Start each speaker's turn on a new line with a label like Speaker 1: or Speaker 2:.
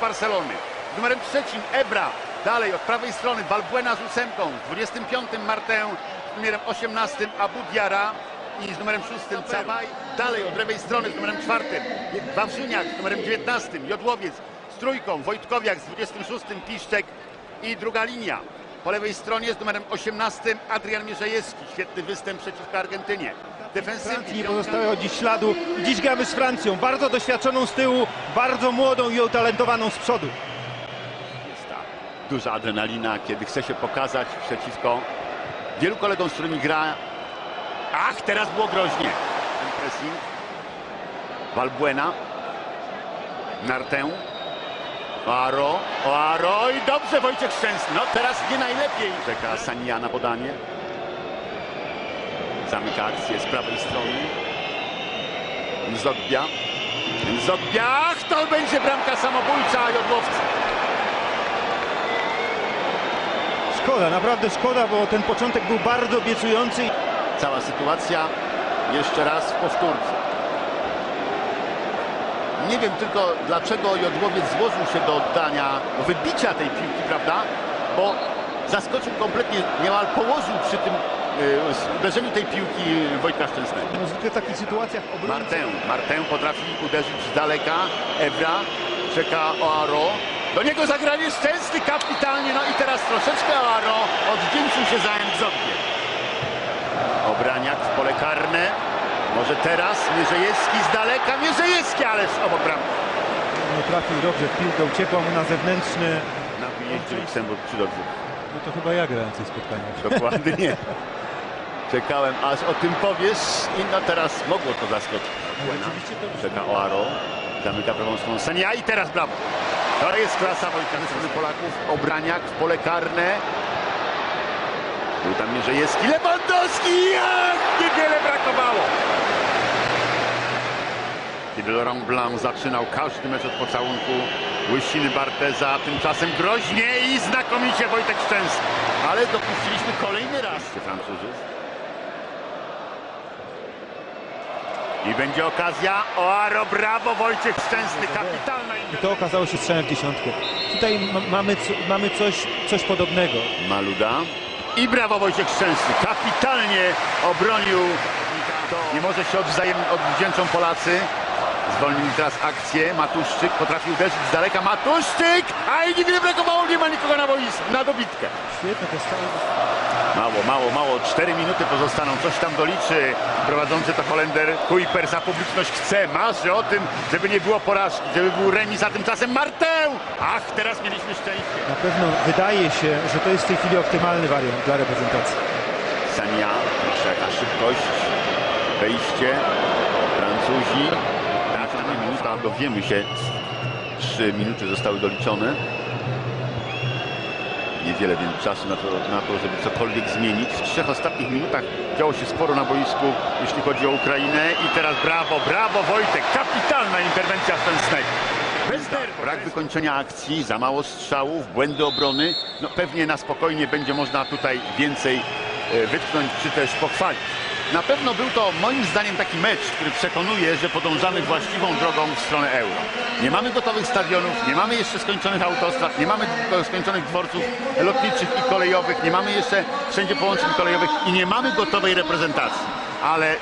Speaker 1: Barcelony. Z numerem trzecim Ebra. Dalej od prawej strony Balbuena z ósemką. Z 25 Martę. Z numerem 18 Abu Diara. I z numerem 6 Cawaj. Dalej od lewej strony z numerem czwartym Wawrzyniak z numerem 19 Jodłowiec z trójką Wojtkowiak z 26 Piszczek i druga linia. Po lewej stronie z numerem 18 Adrian Mierzejewski. Świetny występ przeciwko Argentynie.
Speaker 2: Francji nie pozostałego dziś śladu. Dziś gramy z Francją, bardzo doświadczoną z tyłu, bardzo młodą i utalentowaną z przodu.
Speaker 1: Jest ta duża adrenalina, kiedy chce się pokazać przeciwko wielu kolegom, z którymi gra. Ach, teraz było groźnie. Ten. Valbuena. Nartę. Oaro. Oaro i dobrze Wojciech Szczęsny. No teraz nie najlepiej. Czeka Sania na podanie. Zamyka akcję z prawej strony. Nzogbia. Ach, to będzie bramka samobójcza Jodłowca.
Speaker 2: Szkoda, naprawdę szkoda, bo ten początek był bardzo obiecujący.
Speaker 1: Cała sytuacja jeszcze raz w powtórce. Nie wiem tylko dlaczego Jodłowiec złożył się do oddania, do wybicia tej piłki, prawda? Bo zaskoczył kompletnie, niemal położył przy tym uderzeniu tej piłki Wojtka Szczęsnego.
Speaker 2: No, zwykle w takich sytuacjach obrońca
Speaker 1: Martę, Martę potrafi uderzyć z daleka. Ebra czeka Oaro. Do niego zagranie Szczęsny kapitalnie. No i teraz troszeczkę Oaro odwdzięczył się za Endzobie. Obraniak w pole karne. Może teraz Mierzejewski z daleka. Mierzejewski, ależ obok bramki.
Speaker 2: nie trafił dobrze w piłkę, uciekła mu na zewnętrzny.
Speaker 1: Na wyjeździe Luksemburg 3 do 2.
Speaker 2: No to chyba ja grałem w tej spotkaniu.
Speaker 1: Dokładnie. Czekałem aż o tym powiesz i no teraz mogło to zaskoczyć. Czeka Oaro. Zamyka prawą stroną Senia i teraz brawo. To jest klasa strony Polaków. Obraniak w pole karne. Był tam Mierzejewski. Lewandowski! Ach, niewiele brakowało. Kiedy Laurent Blanc zaczynał każdy mecz od pocałunku Łysiny Barteza, tymczasem groźnie i znakomicie Wojtek Szczęsny. Ale dopuściliśmy kolejny raz Francuzi. I będzie okazja. Oaro, brawo, Wojciech Szczęsny, kapitalna
Speaker 2: I to okazało się strzałem w dziesiątkę. Tutaj ma, mamy, mamy coś, coś podobnego.
Speaker 1: Maluda. I brawo Wojciech Szczęsny. Kapitalnie obronił. Nie może się odwzajem odwdzięczą Polacy. Zwolnili teraz akcję. Matuszczyk potrafi uderzyć z daleka. Matuszczyk! A i niewiele brakowało, nie ma nikogo na boisku. Na dobitkę.
Speaker 2: Świetne to strzały.
Speaker 1: Mało, mało, mało. Cztery minuty pozostaną. Coś tam doliczy. Prowadzący to Holender Kuipers, a publiczność chce, marzy o tym, żeby nie było porażki, żeby był remis, a tymczasem Martę! Ach, teraz mieliśmy szczęście.
Speaker 2: Na pewno wydaje się, że to jest w tej chwili optymalny wariant dla reprezentacji.
Speaker 1: Sania, proszę jaka szybkość, wejście, Francuzi. Tak, minuta, dowiemy się, trzy minuty zostały doliczone. Niewiele więc czasu na to, na to, żeby cokolwiek zmienić. W trzech ostatnich minutach działo się sporo na boisku, jeśli chodzi o Ukrainę. I teraz brawo, brawo Wojtek, kapitalna interwencja Szczęsnego. Bez nerwu. Brak wykończenia akcji, za mało strzałów, błędy obrony. No pewnie na spokojnie będzie można tutaj więcej e, wytknąć czy też pochwalić. Na pewno był to moim zdaniem taki mecz, który przekonuje, że podążamy właściwą drogą w stronę euro. Nie mamy gotowych stadionów, nie mamy jeszcze skończonych autostrad, nie mamy skończonych dworców lotniczych i kolejowych, nie mamy jeszcze wszędzie połączeń kolejowych i nie mamy gotowej reprezentacji. Ale